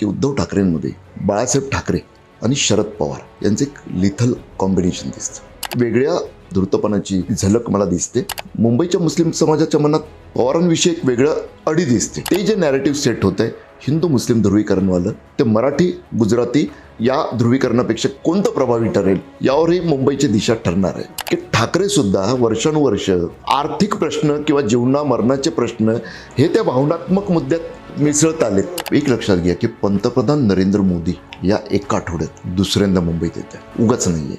की उद्धव ठाकरेंमध्ये बाळासाहेब ठाकरे आणि शरद पवार यांचे एक लिथल कॉम्बिनेशन दिसतं. वेगळ्या धृतपणाची झलक मला दिसते. मुंबईच्या मुस्लिम समाजाच्या मनात पवारांविषयी एक वेगळं अडी दिसते. ते जे नॅरेटिव्ह सेट होत आहे हिंदू मुस्लिम ध्रुवीकरणवालं ते मराठी गुजराती या ध्रुवीकरणापेक्षा कोणतं प्रभावी ठरेल यावरही मुंबईची दिशा ठरणार आहे. की ठाकरे सुद्धा वर्षानुवर्ष आर्थिक प्रश्न किंवा जीवना मरणाचे प्रश्न हे त्या भावनात्मक मुद्द्यात मिसळत आलेत एक लक्षात घ्या की पंतप्रधान नरेंद्र मोदी या एका आठवड्यात दुसऱ्यांदा मुंबईत येत आहे उगाच नाहीये.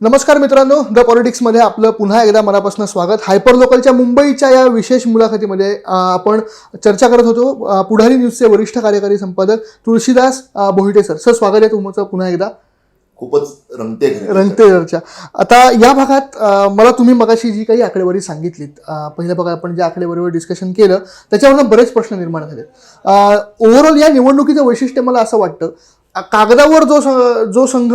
नमस्कार मित्रांनो द पॉलिटिक्समध्ये आपलं पुन्हा एकदा मनापासून स्वागत. हायपर लोकलच्या मुंबईच्या या विशेष मुलाखतीमध्ये आपण चर्चा करत होतो पुढारी न्यूजचे वरिष्ठ कार्यकारी संपादक तुळशीदास बोहिटे सर. सर स्वागत आहे तुमचं पुन्हा एकदा. खूपच रंगते रंगते चर्चा. आता या भागात मला तुम्ही मगाशी जी काही आकडेवारी सांगितलीत पहिल्या भागात आपण ज्या आकडेवारीवर डिस्कशन केलं त्याच्यावरनं बरेच प्रश्न निर्माण झाले ओव्हरऑल या निवडणुकीचं वैशिष्ट्य मला असं वाटतं कागदावर जो जो संघ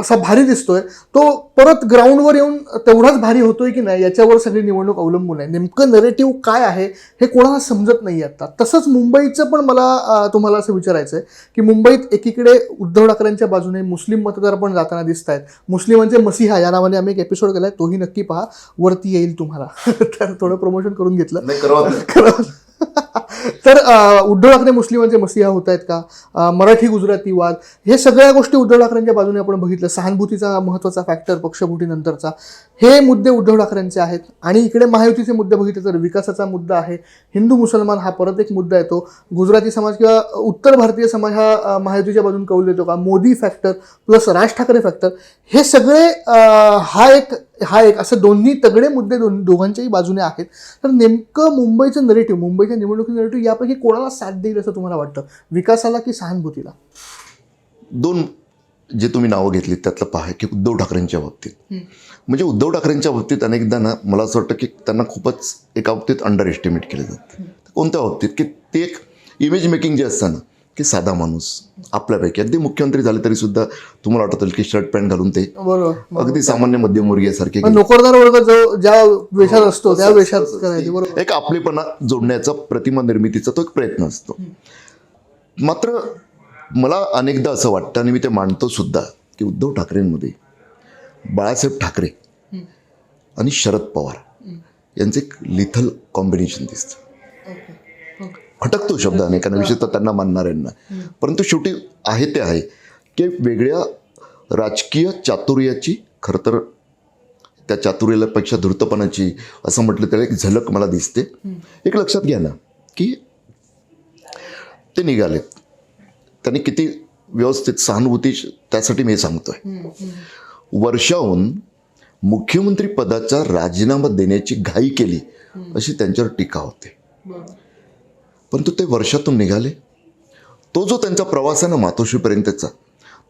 असा भारी दिसतोय तो परत ग्राउंडवर येऊन तेवढाच भारी होतोय की नाही याच्यावर सगळी निवडणूक अवलंबून आहे. नेमकं नरेटिव्ह काय आहे हे कोणाला समजत नाही आता तसंच मुंबईचं पण मला तुम्हाला असं विचारायचं आहे की मुंबईत एकीकडे उद्धव ठाकरेंच्या बाजूने मुस्लिम मतदार पण जाताना दिसत आहेत मुस्लिमांचे मसिहा या नावाने आम्ही एक एपिसोड केलाय तोही नक्की पहा. वरती येईल तुम्हाला. तर थोडं प्रमोशन करून घेतलं. करावं. तर उद्धव ठाकरे मुस्लिमांचे मसिहा होत आहेत का? मराठी गुजराती वाद हे सगळ्या गोष्टी उद्धव ठाकरेंच्या बाजूने आपण बघितलं. सहानुभूतीचा महत्त्वाचा फॅक्टर पक्षभूटीनंतरचा हे मुद्दे उद्धव ठाकरेंचे आहेत. आणि इकडे महायुतीचे मुद्दे बघितले तर विकासाचा मुद्दा आहे. हिंदू मुसलमान हा परत एक मुद्दा येतो. गुजराती समाज किंवा उत्तर भारतीय समाज हा महायुतीच्या बाजून कौल देतो का? Modi factor plus Raj Thackeray factor हे सगळे हा एक हा एक असं दोन्ही तगडे मुद्दे दोन दोघांच्याही बाजूने आहेत. तर नेमकं मुंबईचं नरेटिव्ह मुंबईच्या निवडणुकीचं नरेटिव्ह यापैकी कोणाला साथ देईल असं तुम्हाला वाटतं? विकासाला की सहानुभूतीला? दोन जे तुम्ही नावं घेतली त्यातलं पहा की उद्धव ठाकरेंच्या बाबतीत. म्हणजे उद्धव ठाकरेंच्या बाबतीत अनेकदा ना मला असं वाटतं की त्यांना खूपच एका बाबतीत अंडर एस्टिमेट केलं जातं. कोणत्या बाबतीत? की ते एक इमेज मेकिंग जे असतं ना की साधा माणूस. आपल्यापैकी. अगदी मुख्यमंत्री झाले तरी सुद्धा तुम्हाला वाटत की शर्ट पॅन्ट घालून ते. बरोबर. अगदी सामान्य मध्यमवर्गीयासारखे पण नोकरदार वर्ग जो ज्या वेशात असतो त्या वेशात एक आपलेपणा जोडण्याचा प्रतिमा निर्मितीचा तो एक प्रयत्न असतो. मात्र मला अनेकदा असं वाटतं आणि मी ते मांडतो सुद्धा की उद्धव ठाकरेंमध्ये बाळासाहेब ठाकरे आणि शरद पवार यांचे एक लिथल कॉम्बिनेशन दिसतं. खटकतो शब्द अनेकांना विशेषतः त्यांना मानणाऱ्यांना. परंतु शेवटी आहे ते आहे की वेगळ्या राजकीय चातुर्याची खरं तर त्या चातुर्यापेक्षा धूर्तपणाची असं म्हटलं तर एक झलक मला दिसते. एक लक्षात घ्या ना की ते निघालेत. त्यांनी किती व्यवस्थित सहानुभूती त्यासाठी मी सांगतोय. वर्षाहून मुख्यमंत्री पदाचा राजीनामा देण्याची घाई केली अशी त्यांच्यावर टीका होते. परंतु ते वर्षातून निघाले. तो जो त्यांचा प्रवास आहे ना मातोश्रीपर्यंतचा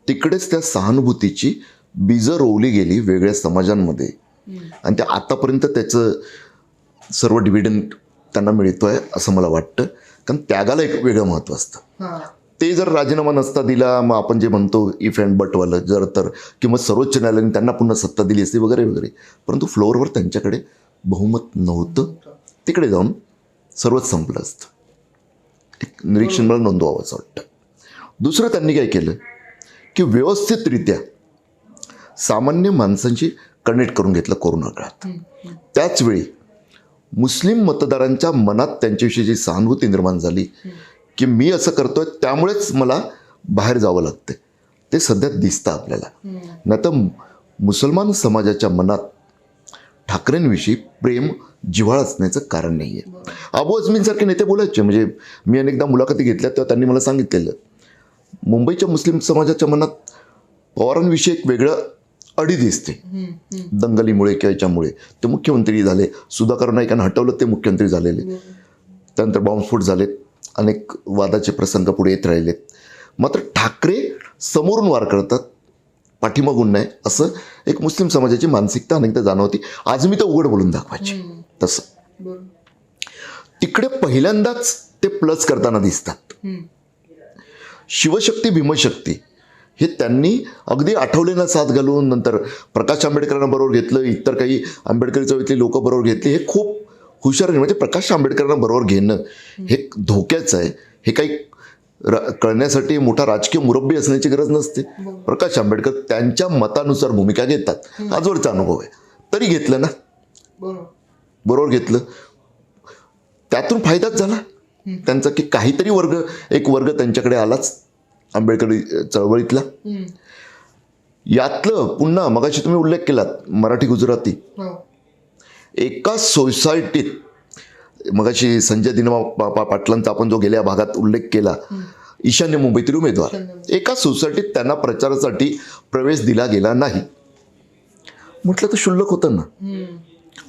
तिकडेच त्या सहानुभूतीची बीजं रोवली गेली वेगळ्या समाजांमध्ये. आणि त्या आतापर्यंत त्याचं सर्व डिव्हिडंड त्यांना मिळतोय असं मला वाटतं. कारण त्यागाला एक वेगळं महत्त्व असतं. ते जर राजीनामा नसता दिला मग आपण जे म्हणतो इफ अँड बटवालं जर तर किंवा सर्वोच्च न्यायालयाने त्यांना पुन्हा सत्ता दिली असती वगैरे वगैरे. परंतु फ्लोअरवर त्यांच्याकडे बहुमत नव्हतं. तिकडे जाऊन सर्वच संपलं असतं. एक निरीक्षण मला नोंदवावं असं वाटतं. दुसरं त्यांनी काय केलं? की व्यवस्थितरित्या सामान्य माणसांशी कनेक्ट करून घेतलं कोरोना काळात. त्याचवेळी मुस्लिम मतदारांच्या मनात त्यांच्याविषयी जी सहानुभूती निर्माण झाली की मी असं करतोय त्यामुळेच मला बाहेर जावं लागतं ते सध्या दिसतं आपल्याला. नाही तर मुसलमान समाजाच्या मनात ठाकरेंविषयी प्रेम जिव्हाळ असण्याचं कारण नाही आहे अबू अजमीनसारखे नेते बोलायचे म्हणजे मी अनेकदा मुलाखती घेतल्या तेव्हा त्यांनी मला सांगितलेलं मुंबईच्या मुस्लिम समाजाच्या मनात पवारांविषयी एक वेगळं अडी दिसते. दंगलीमुळे किंवा याच्यामुळे. ते मुख्यमंत्री झाले सुधाकर नाईकांना हटवलं ते मुख्यमंत्री झालेले. त्यानंतर बॉम्बस्फोट झालेत. अनेक वादाचे प्रसंग पुढे येत राहिलेत. मात्र ठाकरे समोरून वार करतात पाठीमागून नाही असं एक मुस्लिम समाजाची मानसिकता अनेकदा जाणवती. आज मी तर उघड बोलून दाखवायची. तसं. तिकडे पहिल्यांदाच ते प्लस करताना दिसतात. शिवशक्ती भीमशक्ती हे त्यांनी अगदी आठवलेला साथ घालून नंतर प्रकाश आंबेडकरांना बरोबर घेतलं इतर काही आंबेडकरी चळवळीतली लोक बरोबर घेतली हे खूप हुशार म्हणजे प्रकाश आंबेडकरांना बरोबर घेणं हे धोक्याचं आहे. हे काही र- कळण्यासाठी मोठा राजकीय मुरब्बी असण्याची गरज नसते. प्रकाश आंबेडकर त्यांच्या मतानुसार भूमिका घेतात. आजवरचा अनुभव आहे. तरी घेतलं ना? बरोबर. बरोबर घेतलं. त्यातून फायदाच झाला. त्यांचा की काहीतरी वर्ग एक वर्ग त्यांच्याकडे आलाच. आंबेडकरी चळवळीतला. यातलं पुन्हा मगाशी तुम्ही उल्लेख केलात मराठी गुजराती. हो. एका सोसायटीत मगाशी संजय दिनमा पा- पा- पाटलांचा आपण जो गेल्या भागात उल्लेख केला ईशान्य मुंबईतील उमेदवार. एका सोसायटीत त्यांना प्रचारासाठी प्रवेश दिला गेला नाही. म्हटलं तर शुल्लक होतं ना.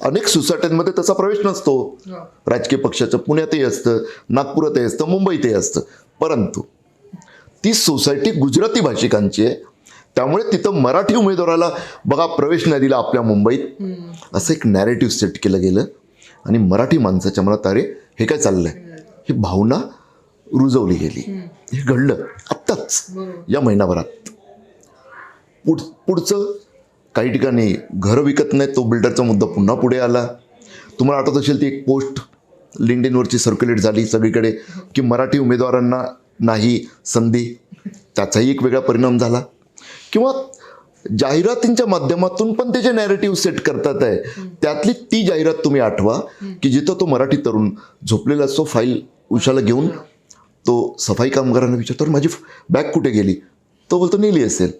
अनेक सोसायट्यांमध्ये त्याचा प्रवेश नसतो. राजकीय पक्षाचं पुण्यातही असतं नागपुरातही असतं मुंबईतही असतं. परंतु ती सोसायटी गुजराती भाषिकांची आहे. त्यामुळे तिथं मराठी उमेदवाराला बघा प्रवेश नाही दिला आपल्या मुंबईत. असं एक नॅरेटिव्ह सेट केलं गेलं. आणि मराठी माणसाच्या मनात अरे हे काय चाललंय? ही भावना रुजवली गेली. हे घडलं आत्ताच या महिनाभरात. पुढ पुढचं काही ठिकाणी घरं विकत नाही तो बिल्डरचा मुद्दा पुन्हा पुढे आला. तुम्हाला आठवत असेल ती एक पोस्ट लिंक्डइनवरची सर्क्युलेट झाली सगळीकडे की मराठी उमेदवारांना नाही संधी त्याचाही एक वेगळा परिणाम झाला. किंवा जाहिरातींच्या माध्यमातून पण ते जे नॅरेटिव्ह सेट करतात आहे त्यातली ती जाहिरात तुम्ही आठवा की जिथं तो मराठी तरुण झोपलेला असतो फाईल उशाला घेऊन तो सफाई कामगारांना विचारतो "अरे, माझी बॅग कुठे गेली? तो बोलतो नेली असेल.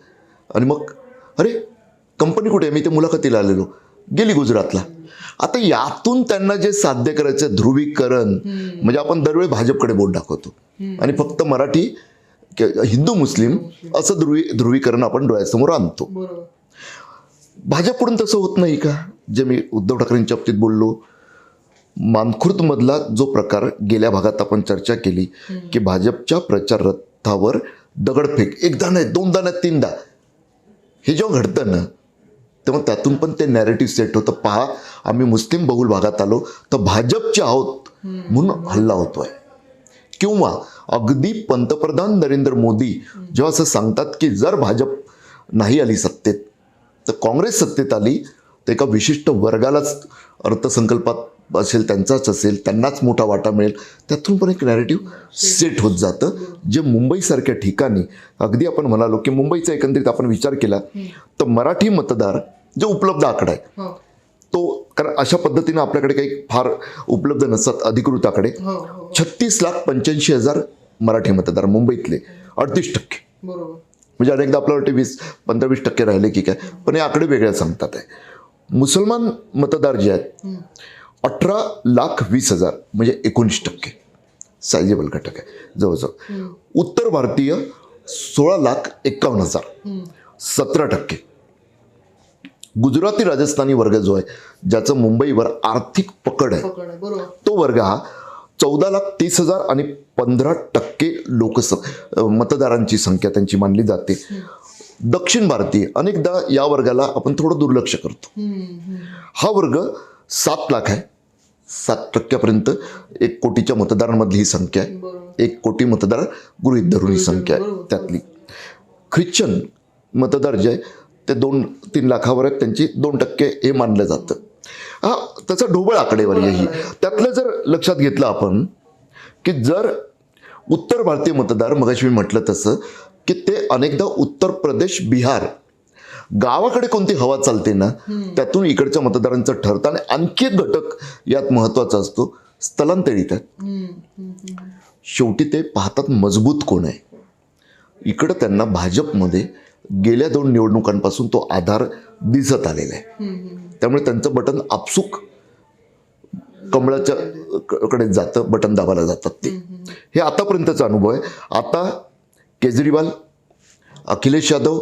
आणि मग अरे कंपनी कुठे आहे? मी ते मुलाखतीला आलेलो. गेली गुजरातला. आता यातून त्यांना जे साध्य करायचं ध्रुवीकरण म्हणजे आपण दरवेळी भाजपकडे बोट दाखवतो. आणि फक्त मराठी हिंदू मुस्लिम असं ध्रुवी ध्रुवीकरण आपण डोळ्यासमोर आणतो. भाजपकडून तसं होत नाही का? जे मी उद्धव ठाकरेंच्या बाबतीत बोललो मानखुर्दमधला जो प्रकार गेल्या भागात आपण चर्चा केली की भाजपच्या प्रचार रथावर दगडफेक एकदा नाही दोनदा नाही तीनदा. हे जेव्हा घडतं ना तेव्हा त्यातून पण ते नॅरेटिव्ह सेट होतं. पहा आम्ही मुस्लिम बहुल भागात आलो तर भाजपचे आहोत म्हणून हल्ला होतोय. किंवा अगदी पंतप्रधान नरेंद्र मोदी जेव्हा असं सांगतात की जर भाजप नाही आली सत्तेत तर काँग्रेस सत्तेत आली तर एका विशिष्ट वर्गालाच अर्थसंकल्पात असेल त्यांचाच असेल त्यांनाच मोठा वाटा मिळेल. त्यातून पण एक नॅरेटिव्ह सेट होत जातं जे मुंबईसारख्या ठिकाणी अगदी आपण म्हणालो की मुंबईचा एकंदरीत आपण विचार केला तर मराठी मतदार जे उपलब्ध आकडा आहे हो. तो कारण अशा पद्धतीनं आपल्याकडे काही फार उपलब्ध नसतात अधिकृत आकडे हो हो. छत्तीस लाख पंच्याऐंशी हजार मराठी मतदार मुंबईतले. अडतीस टक्के. म्हणजे अनेकदा आपल्याला वाटते वीस पंधरा वीस टक्के राहिले की काय. पण हे आकडे वेगळे सांगतात आहे. मुसलमान मतदार जे आहेत अठरा लाख वीस हजार म्हणजे एकोणीस टक्के. सायझेबल घटक आहे जवळजवळ. उत्तर भारतीय सोळा लाख एक्कावन्न हजार. सतरा टक्के. गुजराती राजस्थानी वर्ग जो आहे ज्याचं मुंबईवर आर्थिक पकड आहे तो वर्ग हा चौदा लाख तीस हजार आणि पंधरा टक्के लोकस मतदारांची संख्या त्यांची मानली जाते. दक्षिण भारतीय अनेकदा या वर्गाला आपण थोडं दुर्लक्ष करतो. हा वर्ग सात लाख आहे. सात टक्क्यापर्यंत एक कोटीच्या मतदारांमधली ही संख्या आहे. एक कोटी मतदार गृहीत धरून ही संख्या आहे त्यातली. ख्रिश्चन मतदार जे आहे ते दोन तीन लाखावर आहेत त्यांची दोन टक्के हे मानलं जातं. हा त्याचा ढोबळ आकडेवारी आहे ही. त्यातलं जर लक्षात घेतलं आपण की जर उत्तर भारतीय मतदार मगाशी मी म्हटलं तसं की ते अनेकदा उत्तर प्रदेश बिहार गावाकडे कोणती हवा चालते ना त्यातून इकडच्या मतदारांचं ठरतं आणि आणखी एक घटक यात महत्त्वाचा असतो स्थलांतरित आहेत. शेवटी ते पाहतात मजबूत कोण आहे. इकडं त्यांना भाजपमध्ये गेल्या दोन निवडणुकांपासून तो आधार दिसत आलेला आहे. त्यामुळे त्यांचं बटन आपसूक कमळाच्या कडे जातं बटन दाबायला जातात ते. हे आतापर्यंतचा अनुभव आहे. आता केजरीवाल अखिलेश यादव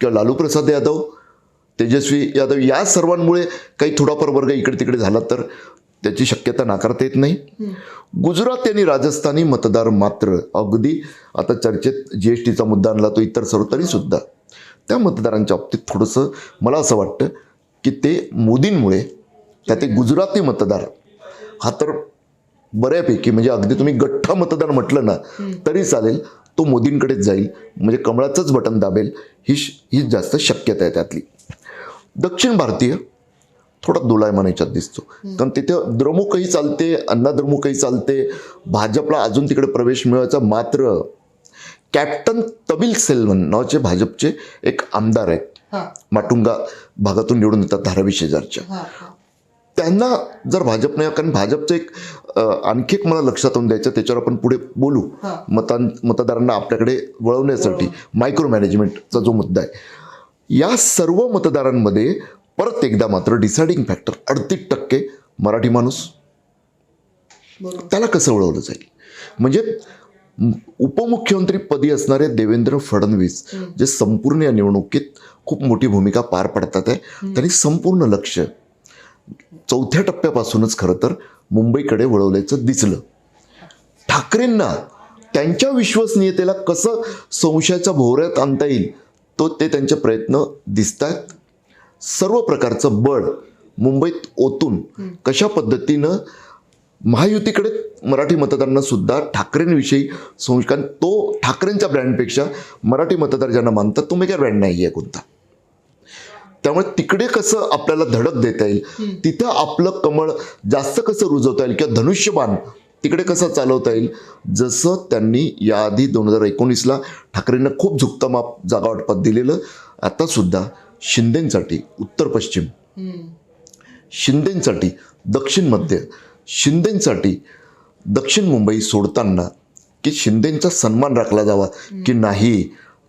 किंवा लालू प्रसाद यादव तेजस्वी यादव या सर्वांमुळे काही थोडाफार वर्ग इकडे तिकडे झाला तर त्याची शक्यता नाकारता येत नाही. गुजरात आणि राजस्थानी मतदार मात्र अगदी आता चर्चेत जी एस टीचा मुद्दा आणला तो इतर सर्व तरीसुद्धा त्या मतदारांच्या बाबतीत थोडंसं मला असं वाटतं की ते मोदींमुळे त्यात ते गुजराती मतदार हा तर बऱ्यापैकी म्हणजे अगदी तुम्ही गठ्ठा मतदार म्हटलं ना तरी चालेल तो मोदींकडेच जाईल. म्हणजे कमळाचंच बटन दाबेल ही श- ही जास्त शक्यता आहे त्यातली. दक्षिण भारतीय थोडा दोलायमान याच्यात दिसतो. कारण तिथे द्रमुकही चालते अण्णा द्रमुकही चालते. भाजपला अजून तिकडे प्रवेश मिळवायचा मात्र कॅप्टन तबिल सेल्वन नावाचे भाजपचे एक आमदार आहेत. हां. माटुंगा भागातून निवडून येतात धारावी शेजारच्या. हां हां. त्यांना जर भाजपने कारण भाजपचं एक आणखी एक मला लक्षात आणून द्यायचं त्याच्यावर आपण पुढे बोलू. हां. मतां मतदारांना आपल्याकडे वळवण्यासाठी मायक्रो मॅनेजमेंटचा जो मुद्दा आहे. या सर्व मतदारांमध्ये परत एकदा मात्र डिसाइडिंग फॅक्टर अडतीस टक्के मराठी माणूस त्याला कसं वळवलं जाईल? म्हणजे उपमुख्यमंत्रीपदी असणारे देवेंद्र फडणवीस जे संपूर्ण या निवडणुकीत खूप मोठी भूमिका पार पडतात आहे. त्यांनी संपूर्ण लक्ष चौथ्या टप्प्यापासूनच खरं तर मुंबईकडे वळवल्याचं दिसलं. ठाकरेंना त्यांच्या विश्वसनीयतेला कसं संशयाच्या भोवऱ्यात आणता येईल तो ते त्यांचे प्रयत्न दिसत आहेत सर्व प्रकारचं बळ मुंबईत ओतून कशा पद्धतीनं महायुतीकडे मराठी मतदारांना सुद्धा ठाकरेंविषयी संस्कार तो ठाकरेंच्या ब्रँडपेक्षा मराठी मतदार ज्यांना मानतात तो मेगा ब्रँड नाही आहे कोणता. त्यामुळे तिकडे कसं आपल्याला धडक देता येईल तिथं आपलं कमळ जास्त कसं रुजवता येईल किंवा धनुष्यबाण तिकडे कसं चालवता येईल जसं त्यांनी याआधी दोन हजार एकोणीसला ठाकरेंना खूप झुकता माप जागा वाटपात दिलेलं आता सुद्धा शिंदेंसाठी उत्तर पश्चिम शिंदेंसाठी दक्षिण मध्य शिंदेंसाठी दक्षिण मुंबई सोडताना की शिंदेंचा सन्मान राखला जावा की नाही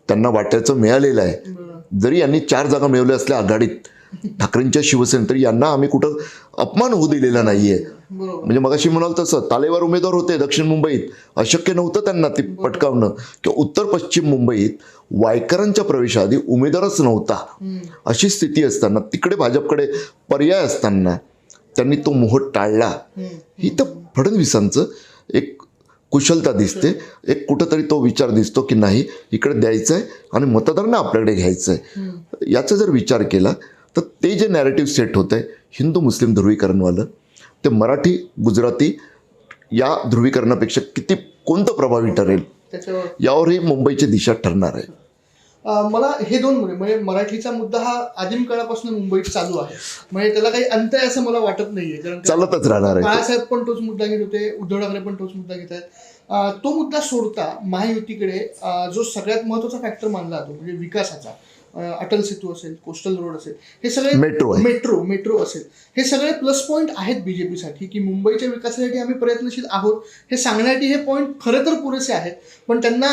त्यांना वाट्याचं मिळालेलं आहे. जरी यांनी चार जागा मिळवल्या असल्या आघाडीत ठाकरेंच्या शिवसेनेत तरी यांना आम्ही कुठं अपमान होऊ दिलेला नाहीये. म्हणजे मगाशी म्हणाल तसं तालेवार उमेदवार होते दक्षिण मुंबईत. अशक्य नव्हतं त्यांना ते पटकावणं. किंवा उत्तर पश्चिम मुंबईत वायकरांच्या प्रवेशाआधी उमेदवारच नव्हता. अशी स्थिती असताना तिकडे भाजपकडे पर्याय असताना त्यांनी तो मोह टाळला. ही तर फडणवीसांचं एक कुशलता दिसते. एक कुठंतरी तो विचार दिसतो की नाही इकडे द्यायचं आहे आणि मतदारांना आपल्याकडे घ्यायचं आहे याचा जर विचार केला तर ते जे नॅरेटिव्ह सेट होतं आहे हिंदू मुस्लिम ध्रुवीकरणवालं ते मराठी गुजराती या ध्रुवीकरणापेक्षा किती कोणतं प्रभावी ठरेल? यावरही मुंबईची दिशा ठरणार आहे. मला हे दोन मुद्दे म्हणजे मराठीचा मुद्दा हा आदिम काळापासून मुंबईत चालू आहे. म्हणजे त्याला काही अंत आहे असं मला वाटत नाहीये. कारण चालतच राहणार आहे. बाळासाहेब पण तोच मुद्दा घेत होते उद्धव ठाकरे पण तोच मुद्दा घेत आहेत. तो मुद्दा सोडता महायुतीकडे जो सगळ्यात महत्त्वाचा फॅक्टर मानला जातो म्हणजे विकासाचा. अटल सेतू असेल कोस्टल रोड असेल हे सगळे मेट्रो. मेट्रो मेट्रो असेल. हे सगळे प्लस पॉईंट आहेत बीजेपीसाठी की मुंबईच्या विकासासाठी आम्ही प्रयत्नशील आहोत. हे सांगण्यासाठी हे पॉईंट खरं तर पुरेसे आहेत. पण त्यांना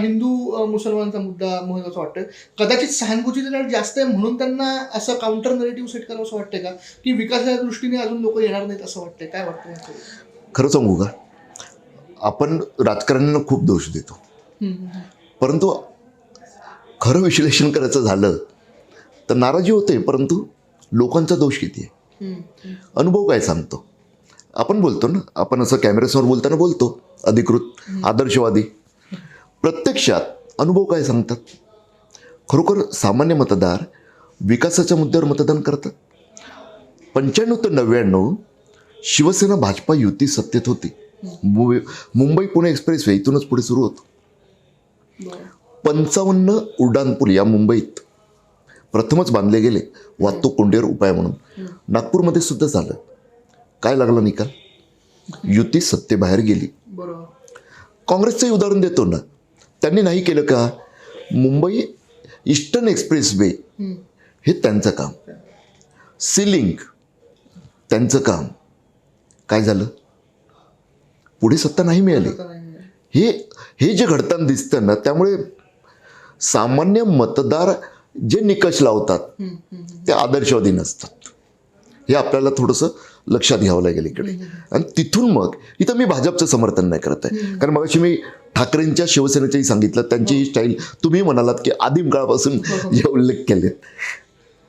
हिंदू मुसलमानांचा मुद्दा महत्त्वाचा वाटतोय. कदाचित सहानुभूती त्यांना जास्त आहे म्हणून त्यांना असं काउंटर नरेटिव्ह सेट करावं असं वाटतंय का? की विकासाच्या दृष्टीने अजून लोक येणार नाहीत असं वाटतंय. काय वाटतंय याच्यावर? खरं सांगू का? आपण राजकारण्यांना खूप दोष देतो. परंतु खरं विश्लेषण करायचं झालं तर नाराजी होते परंतु लोकांचा दोष किती आहे. अनुभव काय सांगतो? आपण बोलतो ना आपण असं कॅमेऱ्यासमोर बोलताना बोलतो अधिकृत आदर्शवादी. प्रत्यक्षात अनुभव काय सांगतात? खरोखर सामान्य मतदार विकासाच्या मुद्द्यावर मतदान करतात? पंच्याण्णव ते नव्याण्णव शिवसेना भाजपा युती सत्तेत होती. मुंबई पुणे एक्सप्रेस वे इथूनच पुढे सुरू होतं. पंचावन्न उड्डाणपूल या मुंबईत प्रथमच बांधले गेले. वाहतूक कोंडीवर उपाय म्हणून. नागपूरमध्ये सुद्धा झालं. काय लागला निकाल? युती सत्तेबाहेर गेली. बरोबर. काँग्रेसचंही उदाहरण देतो ना. त्यांनी नाही केलं का? Mumbai eastern express way. हे त्यांचं काम. सिलिंग. त्यांचं काम. काय झालं? पुढे सत्ता नाही मिळाली. हे हे जे घडताना दिसतं ना त्यामुळे सामान्य मतदार जे निकष लावतात ते आदर्शवादी नसतात. हे आपल्याला थोडंसं लक्षात घ्यावं लागेल इकडे. आणि तिथून मग इथं मी भाजपचं समर्थन नाही करत आहे. कारण मगाशी मी ठाकरेंच्या शिवसेनेचंही सांगितलं त्यांची ही. स्टाईल तुम्ही म्हणालात की आदिम काळापासून जे उल्लेख केले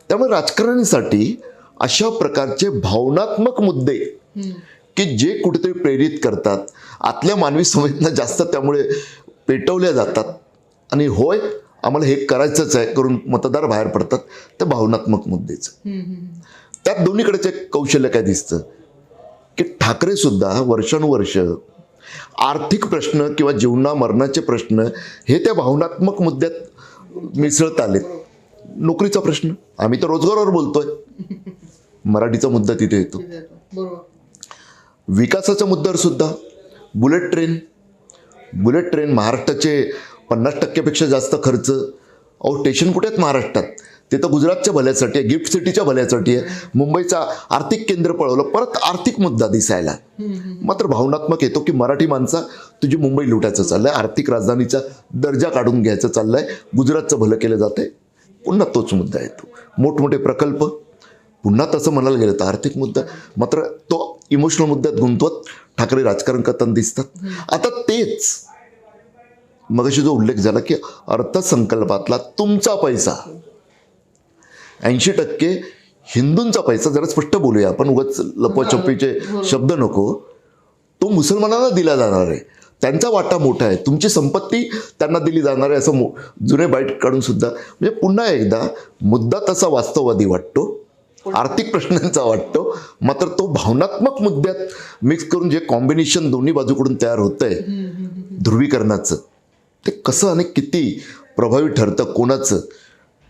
त्यामुळे राजकारण्यांसाठी अशा प्रकारचे भावनात्मक मुद्दे. की जे कुठेतरी प्रेरित करतात आतल्या मानवी संवेदना जास्त त्यामुळे पेटवल्या जातात आणि होय आम्हाला हे करायचंच आहे करून मतदार बाहेर पडतात ते भावनात्मक मुद्देच. त्यात दोन्हीकडेच एक कौशल्य काय दिसतं की ठाकरे सुद्धा वर्षानुवर्ष आर्थिक प्रश्न किंवा जीवना मरणाचे प्रश्न हे त्या भावनात्मक मुद्द्यात मिसळत आलेत. नोकरीचा प्रश्न आम्ही तर रोजगारावर बोलतोय. मराठीचा मुद्दा तिथे येतो. विकासाच्या मुद्द्यावर सुद्धा बुलेट ट्रेन. बुलेट ट्रेन महाराष्ट्राचे पन्नास टक्क्यापेक्षा जास्त खर्च. अहो स्टेशन कुठे आहेत महाराष्ट्रात? ते तर गुजरातच्या भल्यासाठी आहे गिफ्ट सिटीच्या भल्यासाठी आहे. मुंबईचा आर्थिक केंद्र पळवलं परत आर्थिक मुद्दा दिसायला. मात्र भावनात्मक येतो की मराठी माणसा तुझी मुंबई लुटायचं चाललंय आर्थिक राजधानीचा दर्जा काढून घ्यायचं चाललंय गुजरातचं भलं केलं जातंय. पुन्हा तोच मुद्दा येतो. मोठमोठे प्रकल्प पुन्हा तसं म्हणायला गेलं तर आर्थिक मुद्दा. मात्र तो इमोशनल मुद्द्यात गुंतवत ठाकरे राजकारण करताना दिसतात. आता तेच मगाशी जो उल्लेख झाला की अर्थसंकल्पातला तुमचा पैसा. ऐंशी टक्के हिंदूंचा पैसा जरा स्पष्ट बोलूया आपण उगाच लपवाछपीचे शब्द नको. तो मुसलमानांना दिला जाणार आहे. त्यांचा वाटा मोठा आहे. तुमची संपत्ती त्यांना दिली जाणार आहे असं जुने बाईट काढून सुद्धा. म्हणजे पुन्हा एकदा मुद्दा तसा वास्तववादी वाटतो. आर्थिक प्रश्नांचा वाटतो. मात्र तो भावनात्मक मुद्द्यात मिक्स करून जे कॉम्बिनेशन दोन्ही बाजूकडून तयार होतंय ध्रुवीकरणाचं. ते कसं आणि किती प्रभावी ठरतं कोणाचं?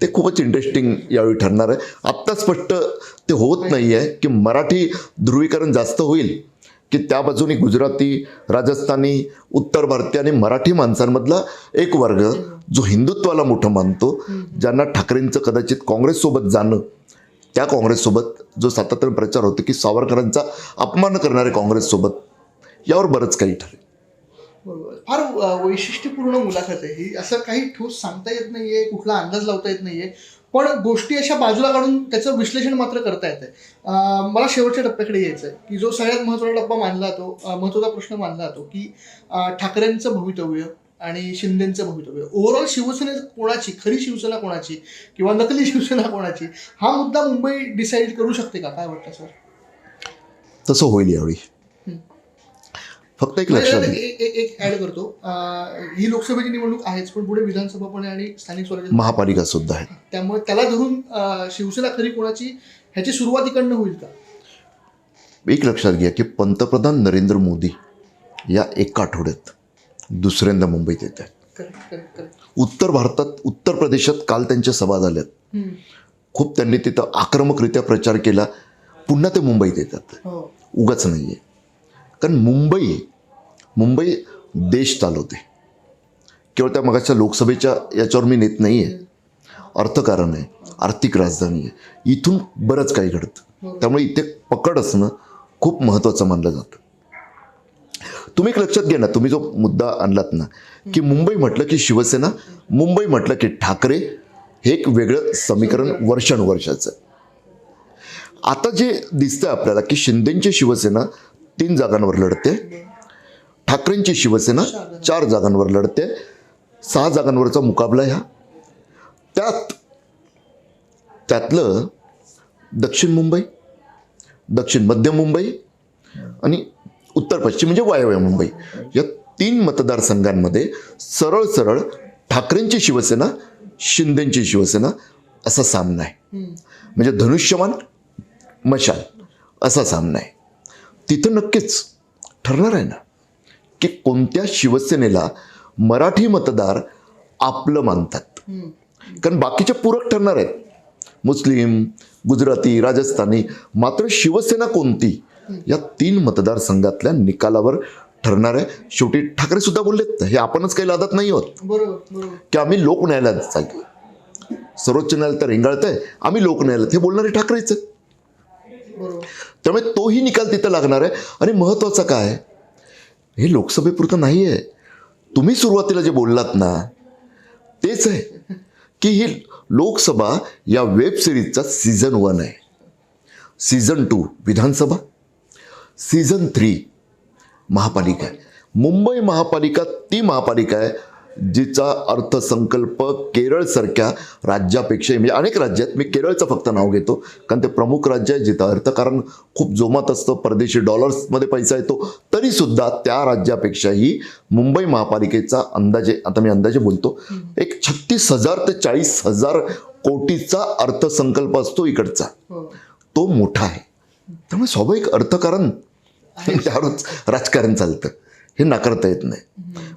ते खूपच इंटरेस्टिंग यावेळी ठरणार आहे. आत्ता स्पष्ट ते होत नाही आहे की मराठी ध्रुवीकरण जास्त होईल की त्या बाजूने गुजराती राजस्थानी उत्तर भारतीय आणि मराठी माणसांमधला एक वर्ग जो हिंदुत्वाला मोठं मानतो ज्यांना ठाकरेंचं कदाचित काँग्रेससोबत जाणं त्या काँग्रेससोबत जो सातत्याने प्रचार होतो की सावरकरांचा अपमान करणारे काँग्रेससोबत यावर बरंच काही ठरेल. फार वैशिष्ट्यपूर्ण मुलाखत आहे ही. असं काही ठोस सांगता येत नाहीये कुठला अंदाज लावता येत नाहीये. पण गोष्टी अशा बाजूला काढून त्याचं विश्लेषण मात्र करता येते मला शेवटच्या टप्प्याकडे यायचं आहे की जो सगळ्यात महत्त्वाचा टप्पा मानला जातो महत्त्वाचा प्रश्न मानला जातो की ठाकरेंचं भवितव्य आणि शिंदेचं भवितव्य. ओव्हरऑल शिवसेने कोणाची खरी शिवसेना कोणाची किंवा नकली शिवसेना कोणाची हा मुद्दा मुंबई डिसाईड करू शकते का? काय वाटतं सर तसं होईल यावेळी. फक्त एक लक्षात घ्या. एक ऍड करतो. ही लोकसभेची निवडणूक आहेच पण पुढे विधानसभा पण आहे आणि स्थानिक स्वराज्य महापालिका सुद्धा आहे. त्यामुळे त्याला धरून शिवसेना खरी कोणाची ह्याची सुरुवात इकडनं होईल का? एक लक्षात घ्या की पंतप्रधान नरेंद्र मोदी या एका आठवड्यात दुसऱ्यांदा मुंबईत येत आहेत. उत्तर भारतात उत्तर प्रदेशात काल त्यांच्या सभा झाल्यात. खूप त्यांनी तिथं आक्रमकरित्या प्रचार केला. पुन्हा ते मुंबईत येतात. हो. उगाच नाही आहे कारण मुंबई मुंबई देश चालवते केवळ त्या मगाच्या लोकसभेच्या याच्यावर मी नेत नाही आहे अर्थकारण आहे आर्थिक राजधानी आहे. इथून बरंच काही घडतं. त्यामुळे इथे पकड असणं खूप महत्त्वाचं मानलं जातं. तुम्ही एक लक्षात घ्या ना तुम्ही जो मुद्दा आणलात ना की मुंबई म्हटलं की शिवसेना मुंबई म्हटलं की ठाकरे हे एक वेगळं समीकरण वर्षानुवर्षाचं आता जे दिसतंय आपल्याला की शिंदेंची शिवसेना तीन जागांवर लढते ठाकरेंची शिवसेना चार जागांवर लढते. सहा जागांवरचा मुकाबला ह्या. त्यात त्यातलं दक्षिण मुंबई दक्षिण मध्य मुंबई आणि उत्तर पश्चिम म्हणजे वायव्य मुंबई. या तीन मतदारसंघांमध्ये सरळ सरळ ठाकरेंची शिवसेना शिंदेची शिवसेना असा सामना आहे. म्हणजे धनुष्यमान मशाल असा सामना आहे. तिथं नक्कीच ठरणार आहे ना? की कोणत्या शिवसेनेला मराठी मतदार आपलं मानतात. कारण बाकीचे पूरक ठरणार आहेत. मुस्लिम गुजराती राजस्थानी मात्र शिवसेना कोणती या तीन मतदारसंघातल्या निकालावर ठरणार आहे. शेवटी ठाकरे सुद्धा बोललेत हे आपणच काही लादत नाही बरोबर की आम्ही लोक न्यायालयात चालतो सर्वोच्च न्यायालय तर रेंगाळतंय आम्ही लोक न्यायालयात हे बोलणारे ठाकरेच. आहेत त्यामुळे तोही निकाल तिथं लागणार आहे. आणि महत्त्वाचं काय हे लोकसभेपुरतं नाही आहे तुम्ही सुरुवातीला जे बोललात ना तेच आहे की ही लोकसभा या वेब सिरीजचा सीझन वन आहे. Season two Vidhan Sabha season three महापालिका आहे. मुंबई महापालिका ती महापालिका आहे. जिचा अर्थसंकल्प केरळसारख्या राज्यापेक्षा म्हणजे अनेक राज्यात मी केरळचं फक्त नाव घेतो कारण ते प्रमुख राज्य आहे जिथं अर्थकारण खूप जोमात असतं परदेशी डॉलर्समध्ये पैसा येतो तरीसुद्धा त्या राज्यापेक्षाही मुंबई महापालिकेचा अंदाजे आता मी अंदाजे बोलतो एक छत्तीस हजार ते चाळीस हजार कोटीचा अर्थसंकल्प असतो इकडचा. हो. तो मोठा आहे. त्यामुळे स्वाभाविक अर्थकारण त्यावरच राजकारण चालतं. हे नाकारता येत नाही.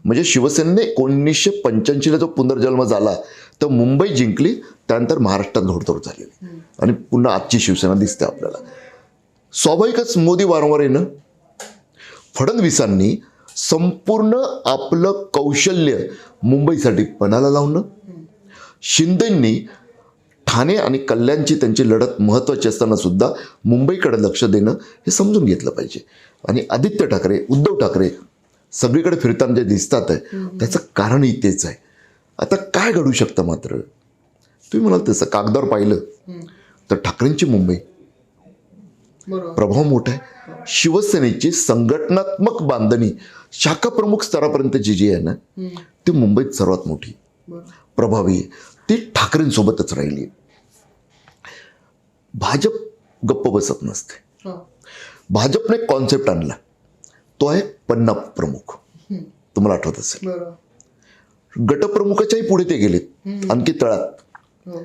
म्हणजे शिवसेनेने एकोणीसशे पंच्याऐंशीला जो पुनर्जन्म झाला तर मुंबई जिंकली त्यानंतर महाराष्ट्रात घोडतोड झालेली. आणि पुन्हा आजची शिवसेना दिसते आपल्याला. स्वाभाविकच मोदी वारंवार येणं फडणवीसांनी संपूर्ण आपलं कौशल्य मुंबईसाठी पणाला लावणं शिंदेंनी ठाणे आणि कल्याणची त्यांची लढत महत्त्वाची असताना सुद्धा मुंबईकडे लक्ष देणं हे समजून घेतलं पाहिजे. आणि आदित्य ठाकरे उद्धव ठाकरे सगळीकडे फिरताना जे दिसतात आहे त्याचं कारणही तेच आहे. आता काय घडू शकतं मात्र? तुम्ही म्हणाल तसं कागदावर पाहिलं तर ठाकरेंची मुंबई. प्रभाव मोठा आहे. शिवसेनेची संघटनात्मक बांधणी शाखा प्रमुख स्तरापर्यंतची जी आहे ना ती मुंबईत सर्वात मोठी. प्रभावी. ती ठाकरेंसोबतच राहिली भाजप गप्प बसत नसते. भाजपने एक कॉन्सेप्ट आणला. तो आहे पन्ना प्रमुख तुम्हाला आठवत असेल. गटप्रमुखाच्याही पुढे ते गेलेत आणखी तळात. हो.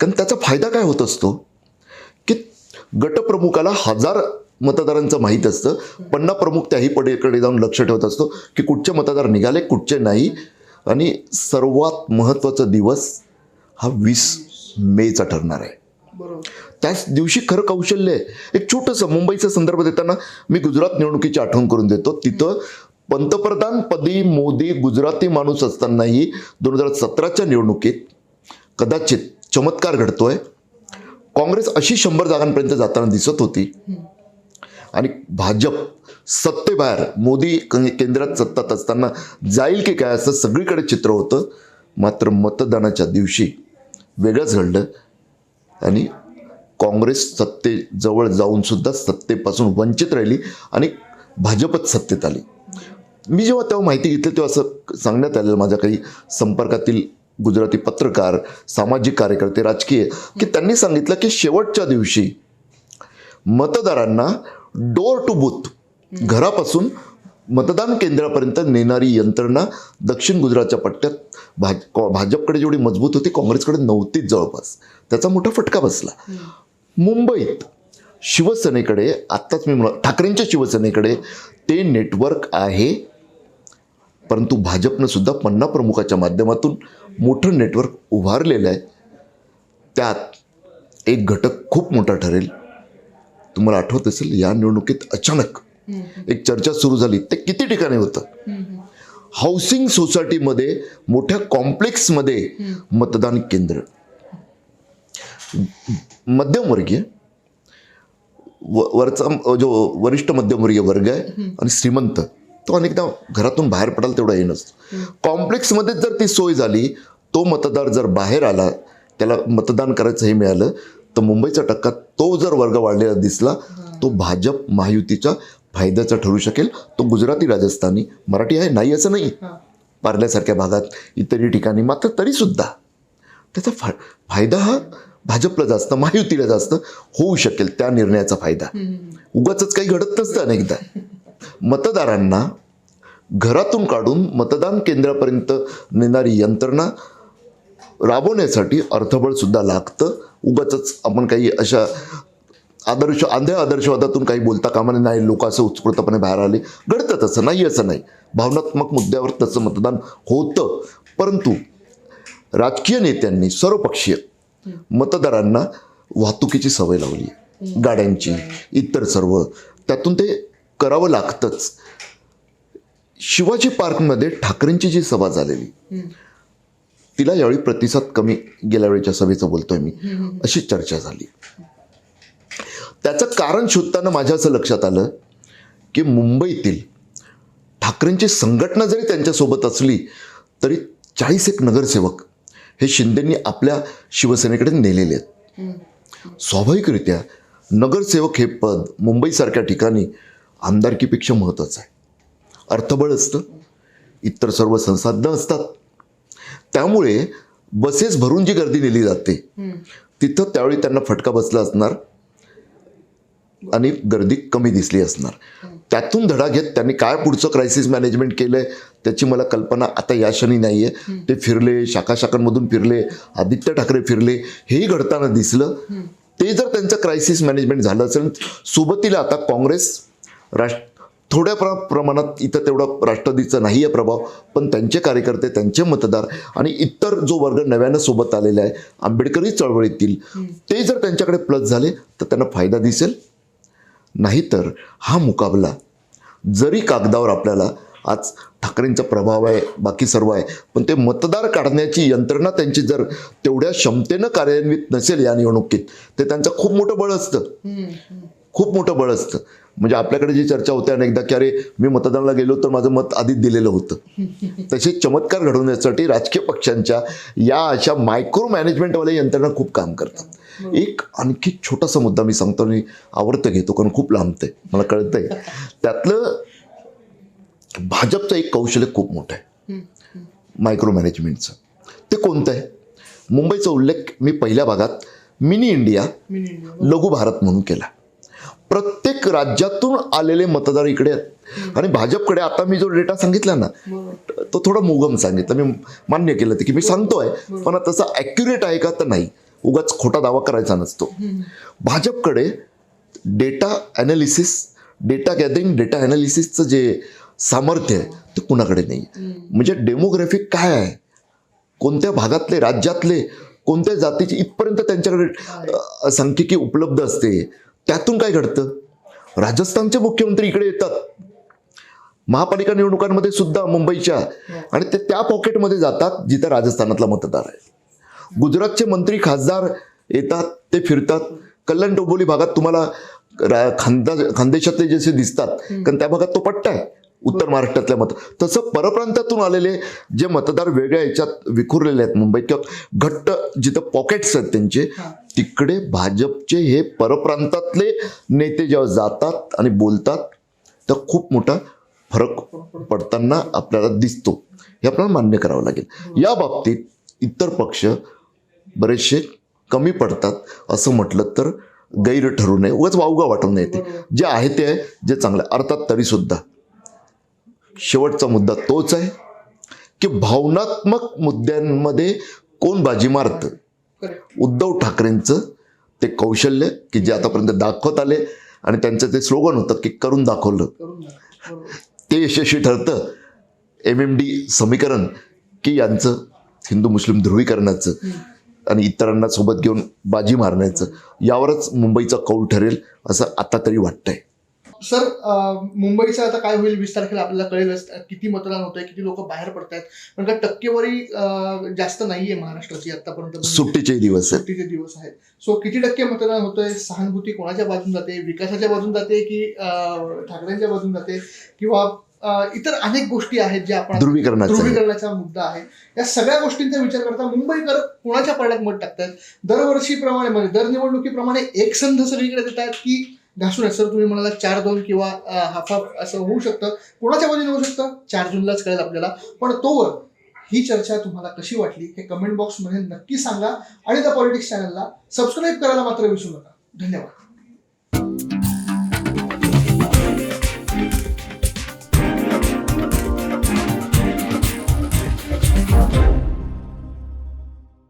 कारण त्याचा फायदा काय होत असतो? की गटप्रमुखाला हजार मतदारांचं माहीत असतं. पन्ना प्रमुख त्याही पडेकडे जाऊन लक्ष ठेवत असतो की कुठचे मतदार निघाले कुठचे नाही. आणि सर्वात महत्त्वाचा दिवस हा वीस मेचा ठरणार आहे. त्याच दिवशी खरं कौशल्य आहे. एक छोटंसं मुंबईचा संदर्भ देताना मी गुजरात निवडणुकीची आठवण करून देतो. तिथं पंतप्रधान पदी मोदी गुजराती माणूस असतानाही दोन हजार सतराच्या निवडणुकीत कदाचित चमत्कार घडतोय. काँग्रेस अशी शंभर जागांपर्यंत जाताना दिसत होती. आणि भाजप सत्तेबाहेर मोदी केंद्रात सत्तात असताना जाईल की काय असं सगळीकडे चित्र होतं. मात्र मतदानाच्या दिवशी वेगळंच घडलं. आणि काँग्रेस सत्तेजवळ जाऊनसुद्धा सत्तेपासून वंचित राहिली आणि भाजपच सत्तेत आली. मी जेव्हा तेव्हा माहिती घेतली तेव्हा असं सांगण्यात आलेलं माझ्या काही संपर्कातील गुजराती पत्रकार सामाजिक कार्यकर्ते राजकीय की त्यांनी सांगितलं की शेवटच्या दिवशी मतदारांना डोर टू बूथ घरापासून मतदान केंद्रापर्यंत नेणारी यंत्रणा दक्षिण गुजरातच्या पट्ट्यात भाज कॉ- भाजपकडे जेवढी मजबूत होती काँग्रेसकडे नव्हतीच जवळपास. त्याचा मोठा फटका बसला. मुंबईत शिवसेनेकडे आत्ताच मी म्हणा ठाकरेंच्या शिवसेनेकडे ते नेटवर्क आहे. परंतु भाजपनं सुद्धा पन्ना प्रमुखाच्या माध्यमातून मोठं नेटवर्क उभारलेलं आहे. त्यात एक घटक खूप मोठा ठरेल. तुम्हाला आठवत असेल या निवडणुकीत अचानक एक चर्चा सुरू झाली. ते किती ठिकाणी होतं? हाऊसिंग सोसायटीमध्ये मोठ्या कॉम्प्लेक्समध्ये मतदान केंद्र. मध्यमवर्गीय. व वरचा जो वरिष्ठ मध्यमवर्गीय वर्ग आहे आणि श्रीमंत तो अनेकदा घरातून बाहेर पडाल तेवढा हे नसतो कॉम्प्लेक्समध्ये जर ती सोय झाली तो मतदार जर बाहेर आला त्याला मतदान करायचं हे मिळालं तर मुंबईचा टक्का तो जर वर्ग वाढलेला दिसला तो भाजप महायुतीच्या फायद्याचा ठरू शकेल. तो गुजराती राजस्थानी मराठी आहे नाही असं नाही. पार्ल्यासारख्या भागात इतरही ठिकाणी मात्र तरीसुद्धा त्याचा फा फायदा हा भाजपला जास्त महायुतीला जास्त होऊ शकेल त्या निर्णयाचा फायदा. उगाच काही घडत नसतं अनेकदा. मतदारांना घरातून काढून मतदान केंद्रापर्यंत नेणारी यंत्रणा राबवण्यासाठी अर्थबळ सुद्धा लागतं. उगाच आपण काही अशा आदर्श आंध्या आदर्शवादातून काही बोलता कामा नये. नाही लोक असं उत्स्फूर्तपणे बाहेर आले. घडतं तसं नाही असं नाही. भावनात्मक मुद्द्यावर तसं मतदान होतं. परंतु राजकीय नेत्यांनी सर्वपक्षीय मतदारांना वाहतुकीची सवय लावली. गाड्यांची इतर सर्व. त्यातून ते करावं लागतंच. शिवाजी पार्कमध्ये ठाकरेंची जी सभा झालेली तिला यावेळी प्रतिसाद कमी गेल्या वेळेच्या सभेचं बोलतोय मी. अशी चर्चा झाली. त्याचं कारण शोधताना माझ्या असं लक्षात आलं की मुंबईतील ठाकरेंची संघटना जरी त्यांच्यासोबत असली तरी चाळीस एक नगरसेवक हे शिंदेंनी आपल्या शिवसेनेकडे नेलेले आहेत. स्वाभाविकरित्या नगरसेवक हे पद मुंबईसारख्या ठिकाणी आमदारकीपेक्षा महत्त्वाचं आहे. अर्थबळ असतं. इतर सर्व संसाधनं असतात. त्यामुळे बसेस भरून जी गर्दी नेली जाते तिथं त्यावेळी त्यांना फटका बसला असणार आणि गर्दी कमी दिसली असणार. त्यातून धडा घेत त्यांनी काय पुढचं क्रायसिस मॅनेजमेंट केलंय त्याची मला कल्पना आता या क्षणी नाही आहे ते फिरले शाखा शाखांमधून फिरले आदित्य ठाकरे फिरले हेही घडताना दिसलं. ते जर त्यांचं क्रायसिस मॅनेजमेंट झालं असेल सोबतीला आता काँग्रेस राष्ट्र थोड्या प्र प्रमाणात इथं तेवढं राष्ट्रवादीचा नाही आहे प्रभाव पण त्यांचे कार्यकर्ते त्यांचे मतदार आणि इतर जो वर्ग नव्यानं सोबत आलेला आहे आंबेडकरी चळवळीतील ते जर त्यांच्याकडे प्लस झाले तर त्यांना फायदा दिसेल. नाहीतर हा मुकाबला जरी कागदावर आपल्याला आज ठाकरेंचा प्रभाव आहे बाकी सर्व आहे. पण ते मतदार काढण्याची यंत्रणा त्यांची जर तेवढ्या क्षमतेनं कार्यान्वित नसेल या निवडणुकीत ते त्यांचं खूप मोठं बळ असतं. खूप मोठं बळ असतं. म्हणजे आपल्याकडे जी चर्चा होते अनेकदा की अरे मी मतदानाला गेलो तर माझं मत आधीच दिलेलं होतं. तसे चमत्कार घडवण्यासाठी राजकीय पक्षांच्या या अशा मायक्रो मॅनेजमेंटवाल्या यंत्रणा खूप काम करतात. एक आणखी छोटासा मुद्दा मी सांगतो आणि आवडतं घेतो कारण खूप लांबतंय. मला कळतंय. त्यातलं भाजपचं एक कौशल्य खूप मोठं आहे. मायक्रो मॅनेजमेंटचं ते कोणतं आहे? मुंबईचा उल्लेख मी पहिल्या भागात मिनी इंडिया लघु भारत म्हणून केला. प्रत्येक राज्यातून आलेले मतदार इकडे आहेत. आणि भाजपकडे आता मी जो डेटा सांगितला ना तो थोडा मोगम सांगितला. मी मान्य केलं ते की मी सांगतोय पण तसा ॲक्युरेट आहे का तर नाही. उगाच खोटा दावा करायचा नसतो. भाजपकडे data analysis data gathering data ॲनालिसिसचं जे सामर्थ्य आहे ते कुणाकडे नाही. म्हणजे डेमोग्राफिक काय आहे? कोणत्या भागातले राज्यातले कोणत्या जातीचे इथपर्यंत त्यांच्याकडे सांख्यिकी उपलब्ध असते? त्यातून काय घडतं? राजस्थानचे मुख्यमंत्री इकडे येतात. महापालिका निवडणुकांमध्ये सुद्धा मुंबईच्या. आणि ते त्या पॉकेटमध्ये जातात जिथं राजस्थानातला मतदार आहे. गुजरातचे मंत्री खासदार येतात ते फिरतात. कल्याण डोंबिवली भागात तुम्हाला खानदा खानदेशातले जसे दिसतात कारण त्या भागात तो पट्टा आहे. उत्तर महाराष्ट्रातल्या मत. तसं परप्रांतातून आलेले जे मतदार वेगळ्या ह्याच्यात विखुरलेले आहेत मुंबईत किंवा घट्ट जिथं पॉकेट्स आहेत त्यांचे तिकडे भाजपचे हे परप्रांतातले नेते जेव्हा जातात आणि बोलतात तर खूप मोठा फरक पडताना आपल्याला दिसतो. हे आपल्याला मान्य करावं लागेल. या बाबतीत इतर पक्ष बरेचसे कमी पडतात असं म्हटलं तर गैर ठरू नये. उगाच वावगा वाटू नये ते जे आहे ते आहे जे चांगलं आहे. अर्थात तरीसुद्धा. शेवटचा मुद्दा तोच आहे की भावनात्मक मुद्द्यांमध्ये कोण बाजी मारतं? उद्धव ठाकरेंचं ते कौशल्य की जे आतापर्यंत दाखवत आले आणि त्यांचं ते स्लोगन होतं की करून दाखवलं. ते यशस्वी ठरतं. एम एम डी समीकरण की यांचं हिंदू मुस्लिम ध्रुवीकरणाचं आणि इतरांना सोबत घेऊन बाजी मारण्याचं. यावरच मुंबईचा कौल ठरेल असं आता तरी वाटतंय. सर मुंबईचं आता काय होईल वीस तारखेला आपल्याला कळेलच किती मतदान होतंय किती लोक बाहेर पडतायत. पण का टक्केवारी जास्त नाहीये महाराष्ट्राची आतापर्यंत. सुट्टीचे दिवस आहेत. सुट्टीचे दिवस आहेत. सो किती टक्के मतदान होतंय? सहानुभूती कोणाच्या बाजून जाते? विकासाच्या बाजून जाते की ठाकरेंच्या बाजून जाते? किंवा इतर अनेक गोष्टी आहेत ज्या आपण ध्रुवीकरणाचं मुद्दा आहे. या सगळ्या गोष्टींचा विचार करता मुंबईकर कोणाच्या पाड्यात मत टाकतात? दरवर्षीप्रमाणे म्हणजे दर निवडणुकीप्रमाणे एक संघ सगळीकडे देत आहेत की घासून सर तुम्ही म्हणाला चार दोन किंवा हाफ हाफ असं होऊ शकतं. कोणाच्या बाजूने होऊ शकतं? चार जूनलाच कळेल आपल्याला. पण तोवर ही चर्चा तुम्हाला कशी वाटली हे कमेंट बॉक्समध्ये नक्की सांगा. आणि द पॉलिटिक्स चॅनलला सबस्क्राईब करायला मात्र विसरू नका. धन्यवाद.